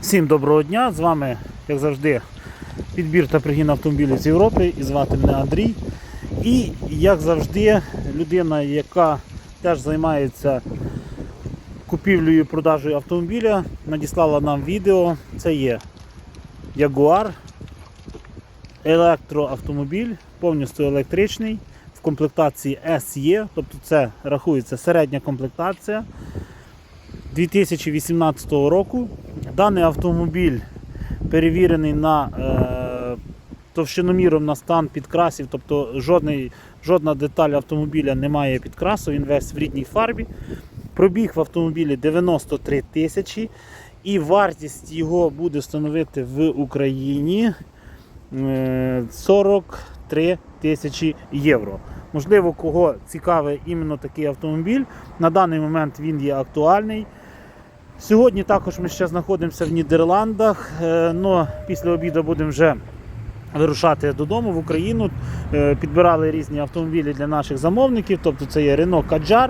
Всім доброго дня! З вами, як завжди, підбір та пригін автомобілів з Європи. І звати мене Андрій. І, як завжди, людина, яка теж займається купівлею і продажею автомобіля, надіслала нам відео. Це є Jaguar, електроавтомобіль, повністю електричний, в комплектації SE, тобто це рахується середня комплектація. 2018 року. Даний автомобіль перевірений на е, товщиноміром на стан підкрасів, тобто жодний, жодна деталь автомобіля не має підкрасу, він весь в рідній фарбі. Пробіг в автомобілі 93 тисячі і вартість його буде становити в Україні е, 43 тисячі євро. Можливо, кого цікавий іменно такий автомобіль. На даний момент він є актуальний. Сьогодні також ми ще знаходимося в Нідерландах. е, но після обіду будемо вже вирушати додому в Україну. Е, Підбирали різні автомобілі для наших замовників. Тобто це є Renault Kadjar,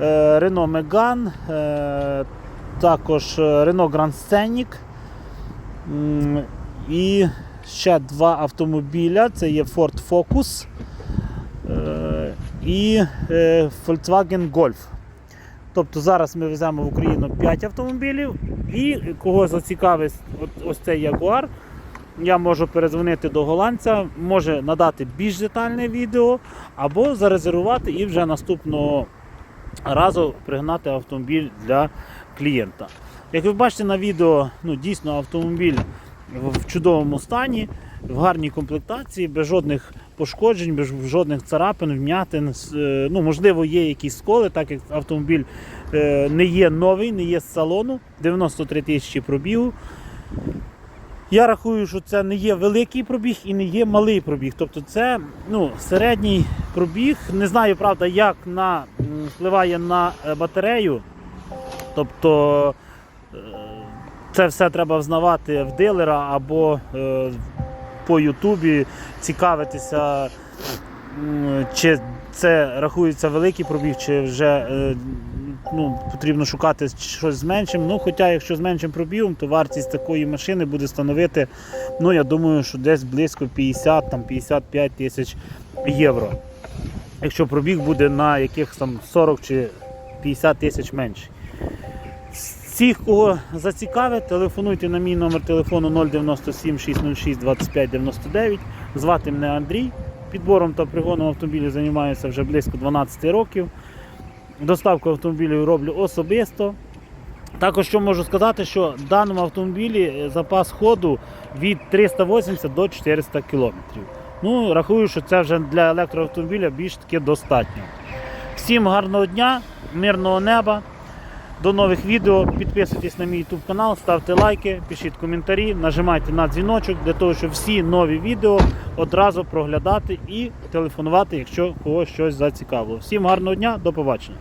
е, Renault Megane, е, також Renault Grand Scenic. І ще два автомобіля. Це є Ford Focus і Volkswagen Golf. Тобто зараз ми веземо в Україну 5 автомобілів, і кого зацікавить ось цей Jaguar, я можу перезвонити до голландця, може надати більш детальне відео, або зарезервувати і вже наступного разу пригнати автомобіль для клієнта. Як ви бачите на відео, ну, дійсно автомобіль в чудовому стані, в гарній комплектації, без жодних пошкоджень, без жодних царапин, вм'ятин. Е, Ну, можливо, є якісь сколи, так як автомобіль е, не є новий, не є з салону, 93 тисячі пробігу. Я рахую, що це не є великий пробіг і не є малий пробіг. Тобто це ну, середній пробіг. Не знаю, правда, як на, впливає на е, батарею. Тобто це все треба взнавати в дилера або по Ютубі цікавитися, чи це рахується великий пробіг, чи вже е, ну, потрібно шукати щось з меншим. Ну, хоча, якщо з меншим пробігом, то вартість такої машини буде становити, ну, я думаю, що десь близько 50 там, 55 тисяч євро. Якщо пробіг буде на якихось там 40 чи 50 тисяч менший. Всіх, кого зацікавить, телефонуйте на мій номер телефону 097 606 25 99. Звати мене Андрій. Підбором та пригоном автомобілів займаюся вже близько 12 років. Доставку автомобілів роблю особисто. Також що можу сказати, що в даному автомобілі запас ходу від 380 до 400 км. Ну, рахую, що це вже для електроавтомобіля більш таки достатньо. Всім гарного дня, мирного неба. До нових відео. Підписуйтесь на мій YouTube канал, ставте лайки, пишіть коментарі, нажимайте на дзвіночок для того, щоб всі нові відео одразу проглядати і телефонувати, якщо когось щось зацікавило. Всім гарного дня, до побачення.